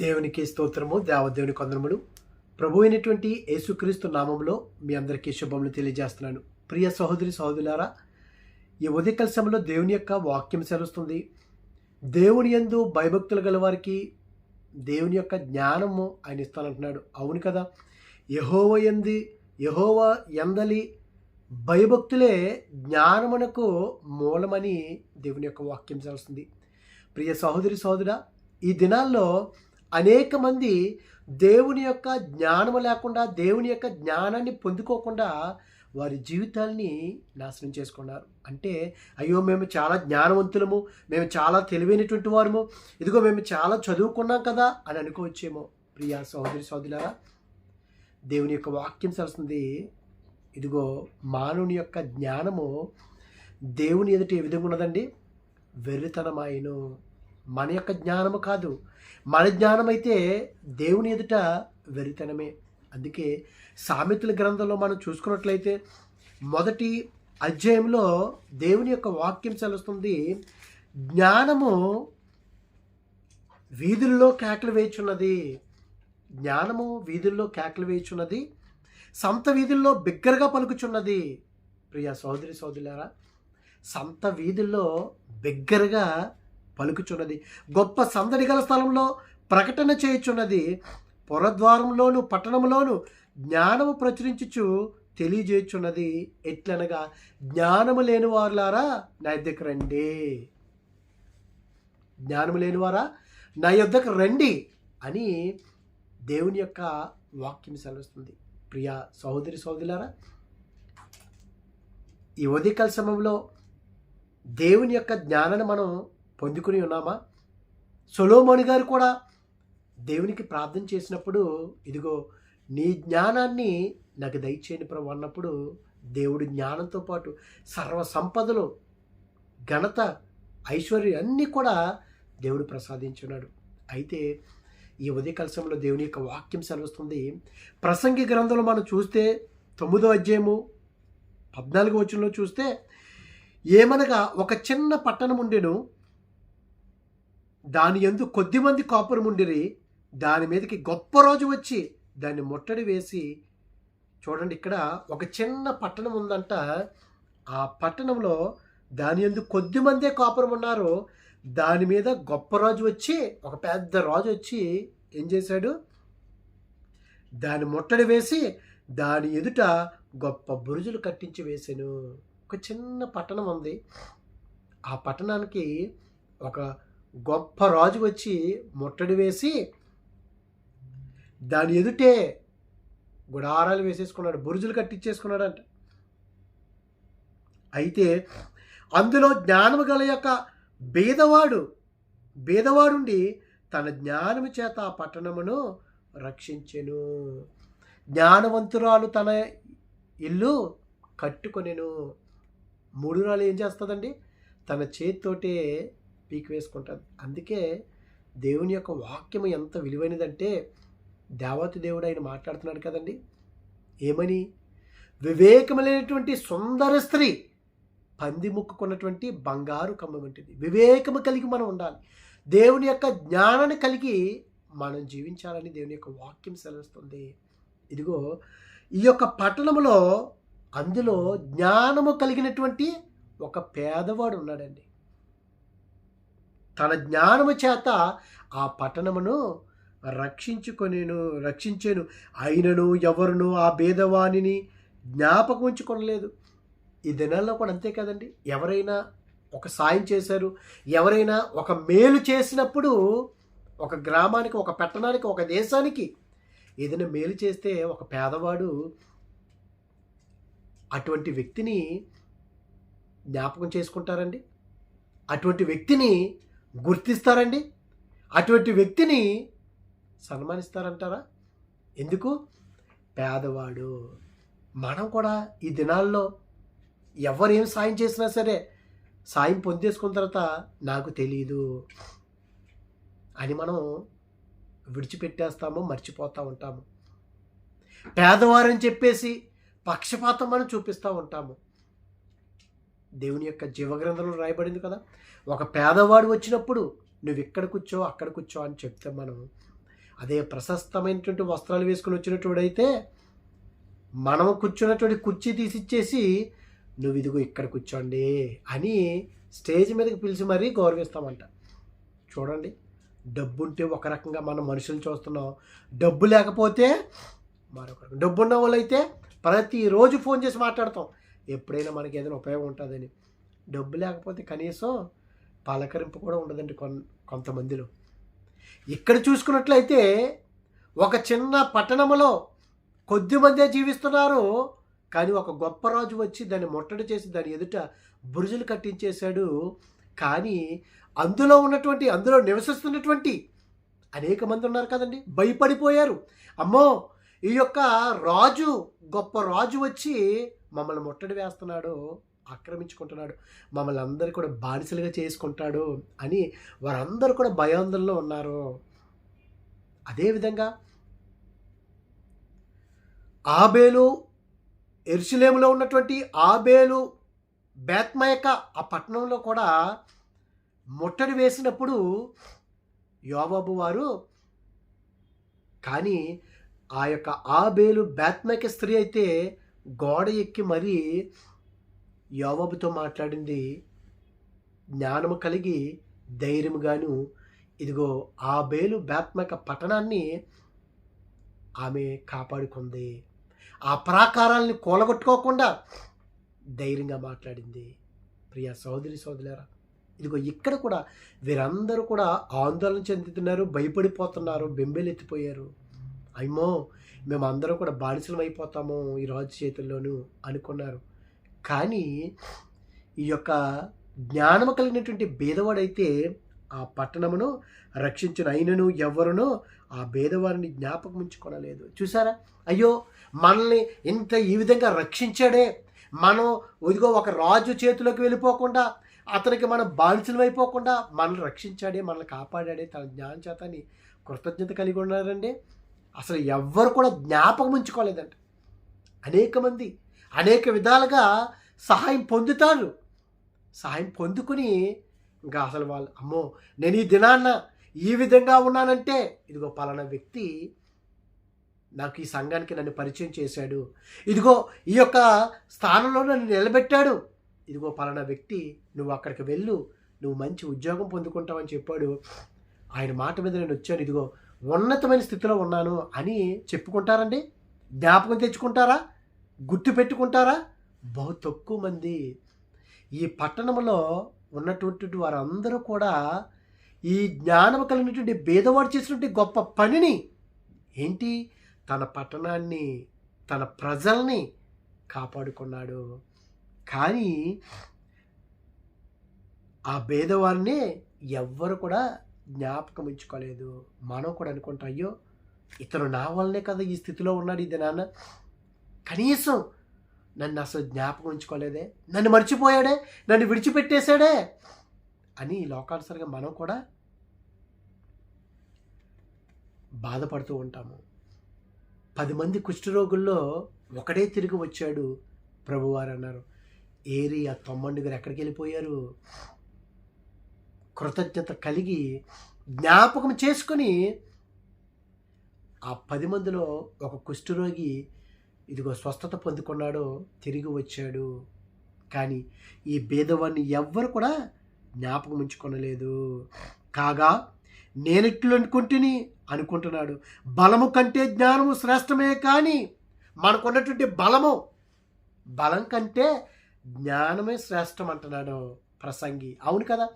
దేవునికి స్తోత్రము దేవదేవుని కొందరములు ప్రభు అయినటువంటి యేసుక్రీస్తు నామంలో మీ అందరికీ శుభములు తెలియజేస్తున్నాను. ప్రియ సహోదరి సహోదరులారా ఈ ఉదయకల సమయంలో దేవుని యొక్క వాక్యం సెలవుస్తుంది దేవుని యందు భయభక్తులు గల వారికి దేవుని యొక్క జ్ఞానము ఆయన ఇస్తానంటున్నాడు. అవును కదా? యహోవ ఎంది యహోవ ఎందలి భయభక్తులే జ్ఞానమునకు మూలమని దేవుని యొక్క వాక్యం సెలవుస్తుంది ప్రియ సహోదరి సహోదరా ఈ దినాల్లో అనేక మంది దేవుని యొక్క జ్ఞానము లేకుండా దేవుని యొక్క జ్ఞానాన్ని పొందుకోకుండా వారి జీవితాల్ని నాశనం చేసుకున్నారు. అంటే అయ్యో మేము చాలా జ్ఞానవంతులము మేము చాలా తెలివైనటువంటి వారము ఇదిగో మేము చాలా చదువుకున్నాం కదా అని అనుకోవచ్చేమో. ప్రియా సహోదరి సోదరులారా దేవుని యొక్క వాక్యం సరస్తుంది ఇదిగో మానవుని యొక్క జ్ఞానము దేవుని ఎదుట ఏ విధంగా ఉన్నదండి? వెర్రితనమాయను. మన యొక్క జ్ఞానము కాదు మన జ్ఞానం అయితే దేవుని ఎదుట వెరితనమే. అందుకే సామెతల గ్రంథంలో మనం చూసుకున్నట్లయితే మొదటి అధ్యాయంలో దేవుని యొక్క వాక్యం సెలుస్తుంది జ్ఞానము వీధుల్లో కేకలు వేయుచున్నది. జ్ఞానము వీధుల్లో కేకలు వేయుచున్నది. సంత వీధుల్లో బిగ్గరగా పలుకుచున్నది. ప్రియ సోదరి సోదరులారా సంత వీధుల్లో బిగ్గరగా పలుకుచున్నది. గొప్ప సందడి గల స్థలంలో ప్రకటన చేయుచున్నది. పురద్వారంలోను పట్టణంలోను జ్ఞానము ప్రచురించుచు తెలియజేయుచున్నది. ఎట్లనగా జ్ఞానము లేని వారులారా నా యొద్దకు రండి. జ్ఞానము లేనివారా నా యొద్దకు రండి అని దేవుని యొక్క వాక్యం సెలవుస్తుంది. ప్రియా సహోదరి సహోదరులారా ఈ ఉదయకాల సమయంలో దేవుని యొక్క జ్ఞానాన్ని మనం పొందుకుని ఉన్నామా? సొలోమోని గారు కూడా దేవునికి ప్రార్థన చేసినప్పుడు ఇదిగో నీ జ్ఞానాన్ని నాకు దయచేయని ప్రభు అన్నప్పుడు దేవుడి జ్ఞానంతో పాటు సర్వ సంపదలు ఘనత ఐశ్వర్యం అన్నీ కూడా దేవుడు ప్రసాదించున్నాడు. అయితే ఈ ఉదయ దేవుని యొక్క వాక్యం సెలవుస్తుంది. ప్రసంగి గ్రంథంలో మనం చూస్తే తొమ్మిదో అధ్యాయము పద్నాలుగు వచనంలో చూస్తే ఏమనగా ఒక చిన్న పట్టణం ఉండేను దాని ఎందు కొద్దిమంది కాపురం ఉండిరి దాని మీదకి గొప్ప రోజు వచ్చి దాన్ని ముట్టడి వేసి చూడండి ఇక్కడ ఒక చిన్న పట్టణం ఉందంట. ఆ పట్టణంలో దాని ఎందు కొద్ది మందే కాపురం ఉన్నారు. దాని మీద గొప్ప రాజు వచ్చి ఒక పెద్ద రాజు వచ్చి ఏం చేశాడు? దాని ముట్టడి వేసి దాని ఎదుట గొప్ప బురుజులు కట్టించి వేసాను ఒక చిన్న పట్టణం ఉంది. ఆ పట్టణానికి ఒక గొప్ప రాజు వచ్చి ముట్టడి వేసి దాని ఎదుటే గుడారాలు వేసేసుకున్నాడు బురుజులు కట్టించేసుకున్నాడంట అయితే అందులో జ్ఞానము గల యొక్క బీదవాడు బీదవాడుండి తన జ్ఞానము చేత ఆ పట్టణమును రక్షించెను. జ్ఞానవంతురాలు తన ఇల్లు కట్టుకొనెను. మూడు రాళ్ళు ఏం చేస్తుందండి? తన చేతితోటే పీక్ వేసుకుంటుంది అందుకే దేవుని యొక్క వాక్యం ఎంత విలువైనదంటే దేవత దేవుడు ఆయన మాట్లాడుతున్నాడు కదండి. ఏమని? వివేకములైనటువంటి సుందర స్త్రీ పంది ముక్కుకున్నటువంటి బంగారు కమ్మ వంటిది. వివేకము కలిగి మనం ఉండాలి. దేవుని యొక్క జ్ఞానాన్ని కలిగి మనం జీవించాలని దేవుని యొక్క వాక్యం సెలవుస్తుంది. ఇదిగో ఈ యొక్క పట్టణంలో అందులో జ్ఞానము కలిగినటువంటి ఒక పేదవాడు ఉన్నాడండి. తన జ్ఞానము చేత ఆ పట్టణమును రక్షించుకొనేను రక్షించాను. అయినను ఎవరును ఆ భేదవాణిని జ్ఞాపకం ఉంచుకొనలేదు. ఈ దినాల్లో కూడా అంతే కదండి. ఎవరైనా ఒక సాయం చేశారు ఎవరైనా ఒక మేలు చేసినప్పుడు ఒక గ్రామానికి ఒక పట్టణానికి ఒక దేశానికి ఏదైనా మేలు చేస్తే ఒక పేదవాడు అటువంటి వ్యక్తిని జ్ఞాపకం చేసుకుంటారండి. అటువంటి వ్యక్తిని గుర్తిస్తారండి. అటువంటి వ్యక్తిని సన్మానిస్తారంటారా? ఎందుకు? పేదవాడు. మనం కూడా ఈ దినాల్లో ఎవరేం సాయం చేసినా సరే సాయం పొందేసుకున్న తర్వాత నాకు తెలియదు అని మనం విడిచిపెట్టేస్తాము మర్చిపోతూ ఉంటాము. పేదవారని చెప్పేసి పక్షపాతం మనం చూపిస్తూ ఉంటాము. దేవుని యొక్క జీవగ్రంథంలో రాయబడింది కదా. ఒక పేదవాడు వచ్చినప్పుడు నువ్వు ఇక్కడ కూర్చో అక్కడ కూర్చో అని చెప్తే మనం అదే ప్రశస్తమైనటువంటి వస్త్రాలు వేసుకుని వచ్చినటువంటి మనం కూర్చున్నటువంటి కుర్చీ తీసిచ్చేసి నువ్వు ఇదిగో ఇక్కడ కూర్చోండి అని స్టేజ్ మీదకి పిలిచి మరీ గౌరవిస్తామంట. చూడండి డబ్బు ఉంటే ఒక రకంగా మనం మనుషులు చూస్తున్నాం. డబ్బు లేకపోతే మరొక రకం డబ్బు ఉన్న వాళ్ళైతే ప్రతిరోజు ఫోన్ చేసి మాట్లాడతాం. ఎప్పుడైనా మనకి ఏదైనా ఉపయోగం ఉంటుందని. డబ్బు లేకపోతే కనీసం పలకరింపు కూడా ఉండదండి కొన్ కొంతమందిలో. ఇక్కడ చూసుకున్నట్లయితే ఒక చిన్న పట్టణంలో కొద్ది మందే జీవిస్తున్నారు కానీ ఒక గొప్ప రాజు వచ్చి దాన్ని ముట్టడి చేసి దాని ఎదుట బురుజులు కట్టించేశాడు. కానీ అందులో ఉన్నటువంటి అందులో నివసిస్తున్నటువంటి అనేక మంది ఉన్నారు కదండి. భయపడిపోయారు. అమ్మో! ఈ యొక్క రాజు గొప్ప రాజు వచ్చి మమ్మల్ని ముట్టడి వేస్తున్నాడు ఆక్రమించుకుంటున్నాడు మమ్మల్ని అందరూ కూడా బానిసలుగా చేసుకుంటాడు అని వారందరూ కూడా భయాందోళనలో ఉన్నారు. అదేవిధంగా ఆబేలు ఎరుసలేములో ఉన్నటువంటి ఆబేలు బేత్మయక ఆ పట్టణంలో కూడా ముట్టడి వేసినప్పుడు యోబాబు వారు కానీ ఆ యొక్క ఆబేలు బేత్మయక స్త్రీ అయితే గోడ ఎక్కి మరీ యోవబుతో మాట్లాడింది జ్ఞానము కలిగి ధైర్యముగాను ఇదిగో ఆ బేలు బేత్మక పట్టణాన్ని ఆమె కాపాడుకుంది. ఆ ప్రాకారాల్ని కూలగొట్టుకోకుండా ధైర్యంగా మాట్లాడింది. ప్రియ సోదరి సోదరులారా ఇదిగో ఇక్కడ కూడా వీరందరూ కూడా ఆందోళన చెందుతున్నారు భయపడిపోతున్నారు బెంబెలెత్తిపోయారు. అయ్యో మేము అందరం కూడా బానిసలం అయిపోతాము ఈ రాజు చేతుల్లోనూ అనుకున్నారు. కానీ ఈ యొక్క జ్ఞానము కలిగినటువంటి భేదవాడైతే ఆ పట్టణమును రక్షించిన అయినను ఎవరునో ఆ భేదవారిని జ్ఞాపకం ఉంచుకోనలేదు. చూసారా అయ్యో మనల్ని ఇంత ఈ విధంగా రక్షించాడే మనం ఇదిగో ఒక రాజు చేతిలోకి వెళ్ళిపోకుండా అతనికి మనం బానిసలం అయిపోకుండా మనల్ని రక్షించాడే మనల్ని కాపాడాడే తన జ్ఞానం చేతని కృతజ్ఞత కలిగి ఉన్నారండి. అసలు ఎవ్వరు కూడా జ్ఞాపకం ఉంచుకోలేదంట. అనేక మంది అనేక విధాలుగా సహాయం పొందుతారు. సహాయం పొందుకుని ఇంకా అసలు వాళ్ళు అమ్మో నేను ఈ దినాన్న ఈ విధంగా ఉన్నానంటే ఇదిగో పలానా వ్యక్తి నాకు ఈ సంఘానికి నన్ను పరిచయం చేశాడు. ఇదిగో ఈ యొక్క స్థానంలో నన్ను నిలబెట్టాడు. ఇదిగో పలానా వ్యక్తి నువ్వు అక్కడికి వెళ్ళు నువ్వు మంచి ఉద్యోగం పొందుకుంటావని చెప్పాడు. ఆయన మాట మీద నేను వచ్చాను. ఇదిగో ఉన్నతమైన స్థితిలో ఉన్నాను అని చెప్పుకుంటారండి? జ్ఞాపకం తెచ్చుకుంటారా? గుర్తు పెట్టుకుంటారా? బహు తక్కువ మంది. ఈ పట్టణంలో ఉన్నటువంటి వారందరూ కూడా ఈ జ్ఞానం కలిగినటువంటి భేదవాడు చేసినటువంటి గొప్ప పనిని ఏంటి? తన పట్టణాన్ని తన ప్రజల్ని కాపాడుకున్నాడు. కానీ ఆ భేదవారిని ఎవ్వరు కూడా జ్ఞాపకం ఇచ్చుకోలేదు. మనం కూడా అనుకుంటాం అయ్యో ఇతను నా వల్లనే కదా ఈ స్థితిలో ఉన్నాడు ఇది నాన్న. కనీసం నన్ను అసలు జ్ఞాపకం ఉంచుకోలేదే నన్ను మర్చిపోయాడే నన్ను విడిచిపెట్టేశాడే అని లోకానుసరిగా మనం కూడా బాధపడుతూ ఉంటాము. పది మంది కుష్ఠరోగుల్లో ఒకడే తిరిగి వచ్చాడు ప్రభువారు అన్నారు. ఏరి ఆ తొమ్మండుగురు ఎక్కడికి వెళ్ళిపోయారు? కృతజ్ఞత కలిగి జ్ఞాపకం చేసుకొని ఆ పది మందిలో ఒక కుష్ఠరోగి ఇదిగో స్వస్థత పొందుకున్నాడో తిరిగి వచ్చాడు. కానీ ఈ భేదవాన్ని ఎవ్వరు కూడా జ్ఞాపకం ఉంచుకొనలేదు. కాగా నేనెట్లు అనుకుంటుని అనుకుంటున్నాడు. బలము కంటే జ్ఞానము శ్రేష్టమే కానీ మనకున్నటువంటి బలము బలం కంటే జ్ఞానమే శ్రేష్టం అంటున్నాడు ప్రసంగి. అవును కదా?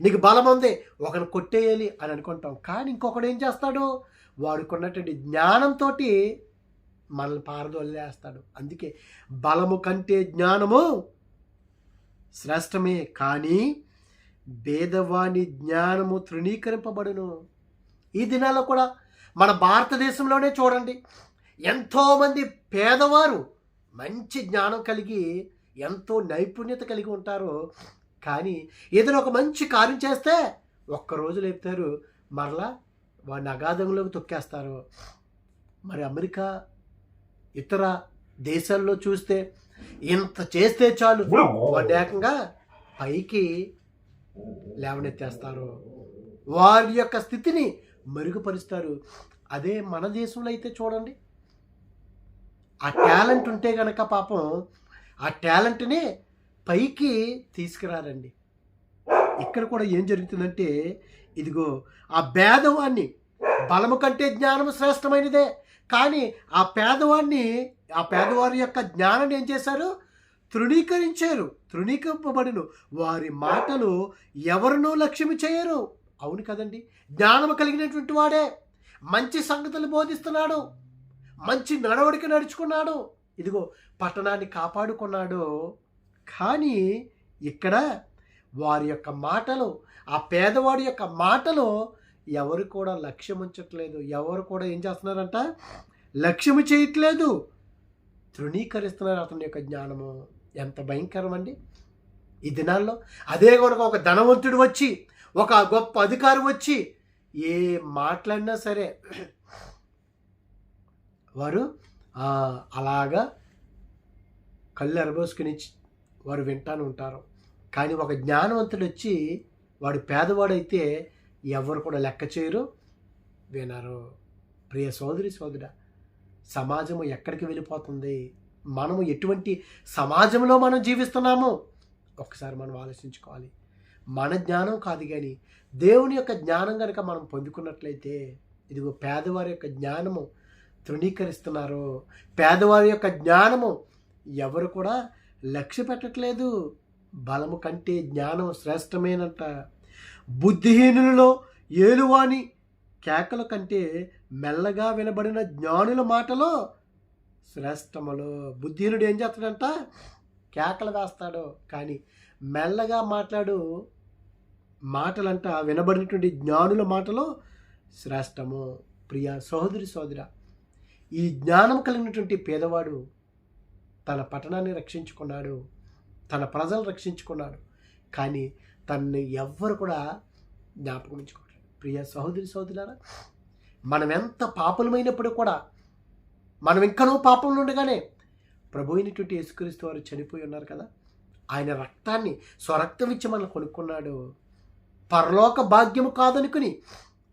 నీకు బలం ఉంది. ఒకరిని కొట్టేయాలి అని అనుకుంటాం. కానీ ఇంకొకడు ఏం చేస్తాడు? వాడుకున్నటువంటి జ్ఞానంతో మనల్ని పారదోలేస్తాడు. అందుకే బలము కంటే జ్ఞానము శ్రేష్టమే. కానీ భేదవాణి జ్ఞానము తృణీకరింపబడును. ఈ దినాల్లో కూడా మన భారతదేశంలోనే చూడండి. ఎంతోమంది పేదవారు మంచి జ్ఞానం కలిగి ఎంతో నైపుణ్యత కలిగి ఉంటారో కానీ ఏదైనా ఒక మంచి కార్యం చేస్తే ఒక్కరోజు లేపుతారు. మరలా వాడిని అగాధంలోకి తొక్కేస్తారు. మరి అమెరికా ఇతర దేశాల్లో చూస్తే ఇంత చేస్తే చాలు. ఏకంగా పైకి లేవనెత్తేస్తారు. వారి యొక్క స్థితిని మెరుగుపరుస్తారు. అదే మన దేశంలో అయితే చూడండి. ఆ టాలెంట్ ఉంటే గనక పాపం ఆ టాలెంట్ని పైకి తీసుకురారండి. ఇక్కడ కూడా ఏం జరుగుతుందంటే ఇదిగో ఆ భేదవాన్ని బలము కంటే జ్ఞానం శ్రేష్టమైనదే. కానీ ఆ పేదవాడిని ఆ పేదవారి యొక్క జ్ఞానాన్ని ఏం చేశారు? తృణీకరించారు తృణీకరింపబడిను. వారి మాటలు ఎవరినూ లక్ష్యం చేయరు. అవును కదండి. జ్ఞానం కలిగినటువంటి వాడే. మంచి సంగతులు బోధిస్తున్నాడు. మంచి నడవడిక నడుచుకున్నాడు. ఇదిగో పట్టణాన్ని కాపాడుకున్నాడు. కానీ ఇక్కడ వారి యొక్క మాటలు ఆ పేదవాడి యొక్క మాటలు ఎవరు కూడా లక్ష్యం ఉంచట్లేదు ఎవరు కూడా ఏం చేస్తున్నారంట? లక్ష్యము చేయట్లేదు. తృణీకరిస్తున్నారు అతని యొక్క జ్ఞానము. ఎంత భయంకరం అండి ఈ దినాల్లో అదే కనుక ఒక ధనవంతుడు వచ్చి ఒక గొప్ప అధికారి వచ్చి ఏ మాట్లాడినా సరే వారు అలాగా కళ్ళు అరబోసుకుని వారు వింటాను ఉంటారు. కానీ ఒక జ్ఞానవంతుడు వచ్చి వాడు పేదవాడైతే ఎవరు కూడా లెక్క చేయరు. వినరు. ప్రియ సోదరి సోదర సమాజము ఎక్కడికి వెళ్ళిపోతుంది? మనము ఎటువంటి సమాజంలో మనం జీవిస్తున్నామో? ఒకసారి మనం ఆలోచించుకోవాలి. మన జ్ఞానం కాదు కానీ దేవుని యొక్క జ్ఞానం కనుక మనం పొందుకున్నట్లయితే ఇదిగో పేదవారి యొక్క జ్ఞానము తృణీకరిస్తున్నారు. పేదవారి యొక్క జ్ఞానము ఎవరు కూడా లక్ష్య పెట్టట్లేదు. బలము కంటే జ్ఞానం శ్రేష్టమేనంట. బుద్ధిహీనులలో ఏలువాని కేకల కంటే మెల్లగా వినబడిన జ్ఞానుల మాటలో శ్రేష్టములు. బుద్ధిహీనుడు ఏం చేస్తాడంట? కేకలు వేస్తాడు. కానీ మెల్లగా మాట్లాడు మాటలంట. వినబడినటువంటి జ్ఞానుల మాటలో శ్రేష్టము. ప్రియ సహోదరి సోదర ఈ జ్ఞానం కలిగినటువంటి పేదవాడు తన పట్టణాన్ని రక్షించుకున్నాడు తన ప్రజలు రక్షించుకున్నాడు. కానీ తనని ఎవ్వరు కూడా జ్ఞాపకం ఉంచుకోవట్లేదు ప్రియ సహోదరి సహోదరులారా మనం ఎంత పాపులమైనప్పుడు కూడా మనం ఇంకనూ పాపంలో ఉండగానే ప్రభు అయినటువంటి యేసుక్రీస్తు వారు చనిపోయి ఉన్నారు కదా. ఆయన రక్తాన్ని స్వరక్తం ఇచ్చి మనల్ని కొనుక్కున్నాడు. పరలోక భాగ్యము కాదనుకుని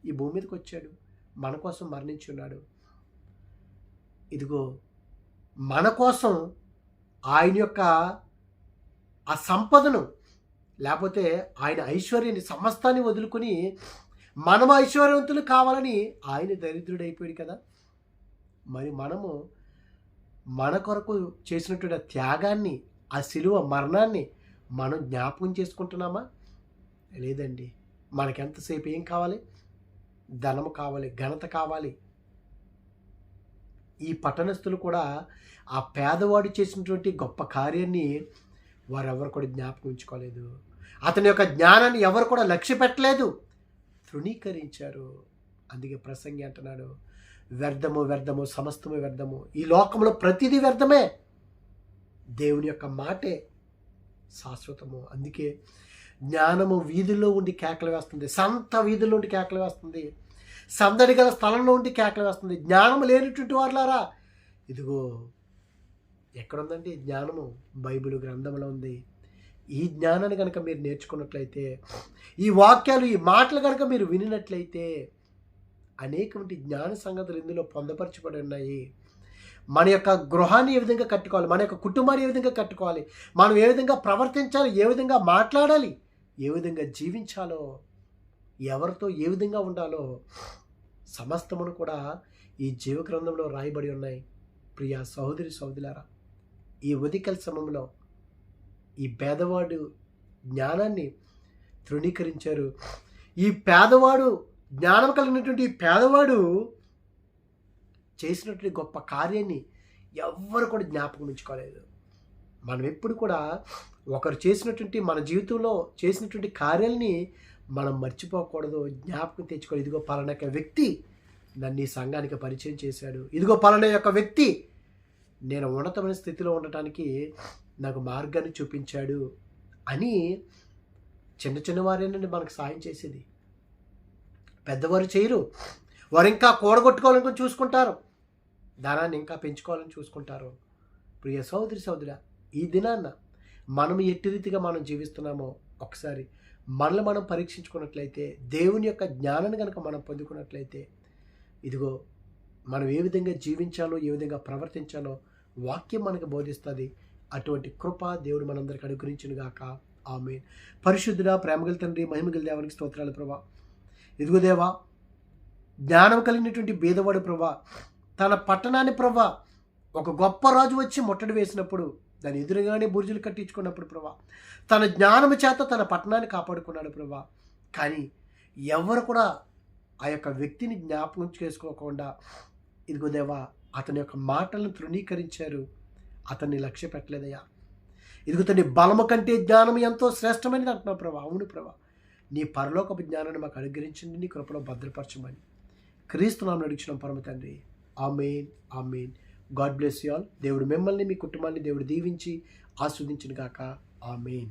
ఈ భూమి మీదకి వచ్చాడు. మన కోసం మరణించి ఉన్నాడు. ఇదిగో మన కోసం ఆయన యొక్క ఆ సంపదను లేకపోతే ఆయన ఐశ్వర్యాన్ని సమస్తాన్ని వదులుకొని మనం ఐశ్వర్యవంతులు కావాలని ఆయన దరిద్రుడైపోయాడు కదా. మరి మనము మన కొరకు చేసినటువంటి త్యాగాన్ని ఆ శిలువ మరణాన్ని మనం జ్ఞాపకం చేసుకుంటున్నామా? లేదండి. మనకెంతసేపు ఏం కావాలి? ధనము కావాలి ఘనత కావాలి ఈ పట్టణస్థులు కూడా ఆ పేదవాడు చేసినటువంటి గొప్ప కార్యాన్ని వారెవరు కూడా జ్ఞాపకం ఉంచుకోలేదు. అతని యొక్క జ్ఞానాన్ని ఎవరు కూడా లక్ష్య పెట్టలేదు. తృణీకరించారు. అందుకే ప్రసంగి అంటున్నాడు వ్యర్థము వ్యర్థము సమస్తము వ్యర్థము. ఈ లోకంలో ప్రతిదీ వ్యర్థమే. దేవుని యొక్క మాటే శాశ్వతము. అందుకే జ్ఞానము వీధుల్లో ఉండి కేకలు వేస్తుంది సంత వీధుల్లో ఉండి కేకలు వేస్తుంది. సందడి గల స్థలంలో ఉండి కేకలు వేస్తుంది. జ్ఞానం లేనిటువంటి వాళ్ళారా ఇదిగో ఎక్కడుందండి జ్ఞానము? బైబిల్ గ్రంథంలో ఉంది. ఈ జ్ఞానాన్ని కనుక మీరు నేర్చుకున్నట్లయితే ఈ వాక్యాలు ఈ మాటలు కనుక మీరు వినినట్లయితే అనేకమంటి జ్ఞాన సంగతులు ఇందులో పొందపరచబడి ఉన్నాయి. మన యొక్క గృహాన్ని ఏ విధంగా కట్టుకోవాలి? మన యొక్క కుటుంబాన్ని ఏ విధంగా కట్టుకోవాలి? మనం ఏ విధంగా ప్రవర్తించాలి? ఏ విధంగా మాట్లాడాలి? ఏ విధంగా జీవించాలో ఎవరితో ఏ విధంగా ఉండాలో సమస్తమును కూడా ఈ జీవ గ్రంథంలో రాయబడి ఉన్నాయి. ప్రియ సహోదరి సహోదరులారా ఈ ఉదికల సమయంలో ఈ పేదవాడు జ్ఞానాన్ని తృణీకరించారు. ఈ పేదవాడు జ్ఞానం కలిగినటువంటి పేదవాడు చేసినటువంటి గొప్ప కార్యాన్ని ఎవ్వరు కూడా జ్ఞాపకం ఉంచుకోలేదు. మనం ఎప్పుడు కూడా ఒకరు చేసినటువంటి మన జీవితంలో చేసినటువంటి కార్యాలని మనం మర్చిపోకూడదు జ్ఞాపకం తెచ్చుకోవాలి. ఇదిగో పలానా యొక్క వ్యక్తి నన్ను ఈ సంఘానికి పరిచయం చేశాడు. ఇదిగో పలానా యొక్క వ్యక్తి నేను ఉన్నతమైన స్థితిలో ఉండటానికి నాకు మార్గాన్ని చూపించాడు అని చిన్న చిన్న వారేనండి మనకు సాయం చేసేది. పెద్దవారు చేయరు. వారు ఇంకా కూడగొట్టుకోవాలని చూసుకుంటారు. ధనాన్ని ఇంకా పెంచుకోవాలని చూసుకుంటారు. ప్రియ సోదరి సోదరి ఈ దినాన్న మనం ఎట్టి రీతిగా మనం జీవిస్తున్నామో ఒకసారి మనల్ని మనం పరీక్షించుకున్నట్లయితే దేవుని యొక్క జ్ఞానాన్ని కనుక మనం పొందుకున్నట్లయితే ఇదిగో మనం ఏ విధంగా జీవించాలో ఏ విధంగా ప్రవర్తించాలో వాక్యం మనకు బోధిస్తుంది. అటువంటి కృప దేవుడు మనందరికి అనుగ్రహించునుగాక. ఆమె పరిశుద్ధుడ ప్రేమగల తండ్రి మహిమగల దేవానికి స్తోత్రాలు ప్రభా. ఇదిగో దేవా జ్ఞానం కలిగినటువంటి బీదవాడు ప్రభా తన పట్టణాన్ని ప్రభా ఒక గొప్ప రాజు వచ్చి ముట్టడి వేసినప్పుడు దాని ఎదురుగానే బుర్జులు కట్టించుకున్నప్పుడు ప్రభా తన జ్ఞానము చేత తన పట్టణాన్ని కాపాడుకున్నాడు ప్రభా. కానీ ఎవరు కూడా ఆ యొక్క వ్యక్తిని జ్ఞాపకం చేసుకోకుండా ఇదిగో దేవా అతని యొక్క మాటలను తృణీకరించారు. అతన్ని లక్ష్య పెట్టలేదయ్యా. ఇదిగో తన బలము కంటే జ్ఞానం ఎంతో శ్రేష్టమైనది అంటున్నావు ప్రభా. అవును ప్రభా. నీ పరలోకపు జ్ఞానాన్ని మాకు అనుగ్రహించండి నీ కృపలో భద్రపరచమని. క్రీస్తు నామని నడిచిన పరమ తండ్రి. Amen amen. God bless you all. దేవుడు మిమ్మల్ని మీ కుటుంబాన్ని దేవుడు దీవించి ఆస్వాదించిన గాక. మెయిన్